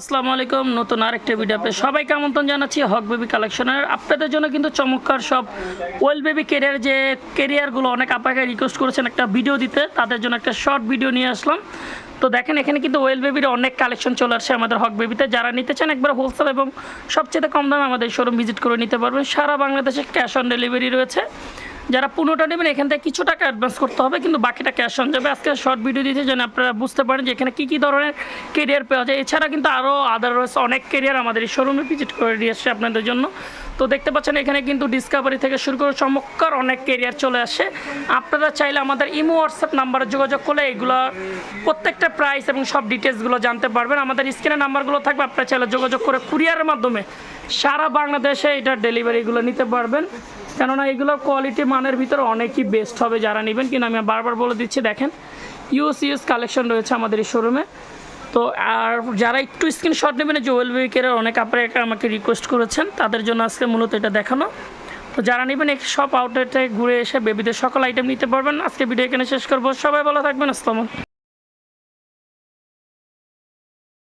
আসসালামু আলাইকুম। নতুন আরেকটা ভিডিও আপনাদের সবাইকে আমন্ত্রণ জানাচ্ছি। হক বেবি কালেকশনের আপনাদের জন্য কিন্তু চমৎকার সব ওয়েল বেবি কেরিয়ার যে কেরিয়ারগুলো অনেক আপনাকে রিকোয়েস্ট করেছেন একটা ভিডিও দিতে। তাদের জন্য একটা শর্ট ভিডিও নিয়ে আসলাম। তো দেখেন, এখানে কিন্তু ওয়েল বেবির অনেক কালেকশন চলে আসছে আমাদের হক বেবিতে। যারা নিতে চান একবার হোলসেল এবং সবচেয়ে কম দামে আমাদের শোরুম ভিজিট করে নিতে পারবেন। সারা বাংলাদেশে ক্যাশ অন ডেলিভারি রয়েছে। যারা পনেরোটা নেবেন, এখান থেকে কিছু টাকা অ্যাডভান্স করতে হবে, কিন্তু বাকিটা ক্যাশ অন যাবে। আজকে শর্ট ভিডিও দিতে যেন আপনারা বুঝতে পারেন যে এখানে কী কী ধরনের কেরিয়ার পাওয়া যায়। এছাড়া কিন্তু আরও আদারওয়াইজ অনেক কেরিয়ার আমাদের এই শোরুমে ভিজিট করে দিয়ে আসছে আপনাদের জন্য। তো দেখতে পাচ্ছেন, এখানে কিন্তু ডিসকাভারি থেকে শুরু করে চমৎকার অনেক কেরিয়ার চলে আসে। আপনারা চাইলে আমাদের ইমো হোয়াটসঅ্যাপ নাম্বারে যোগাযোগ করলে এগুলো প্রত্যেকটা প্রাইস এবং সব ডিটেলসগুলো জানতে পারবেন। আমাদের স্ক্রিনে নাম্বারগুলো থাকবে, আপনারা চাইলে যোগাযোগ করে কুরিয়ারের মাধ্যমে সারা বাংলাদেশে এটার ডেলিভারিগুলো নিতে পারবেন। কেননা এগুলোর কোয়ালিটি মানের ভিতরে অনেকই বেস্ট হবে যারা নেবেন। কিন্তু আমি বারবার বলে দিচ্ছি, দেখেন ইউএস ইউএস কালেকশন রয়েছে আমাদের এই শোরুমে তো আর যারা একটু স্ক্রিনশট নেবেন যে ওয়েল উইকের অনেক আপনারা আমাকে রিকোয়েস্ট করেছেন। তাদের জন্য আজকে মূলত এটা দেখানো। তো যারা নেবেন, এই সব আউটলেটে ঘুরে এসে বেবিদের সকল আইটেম নিতে পারবেন। আজকে ভিডিও এখানে শেষ করব। সবাই ভালো থাকবেন। আসসালাম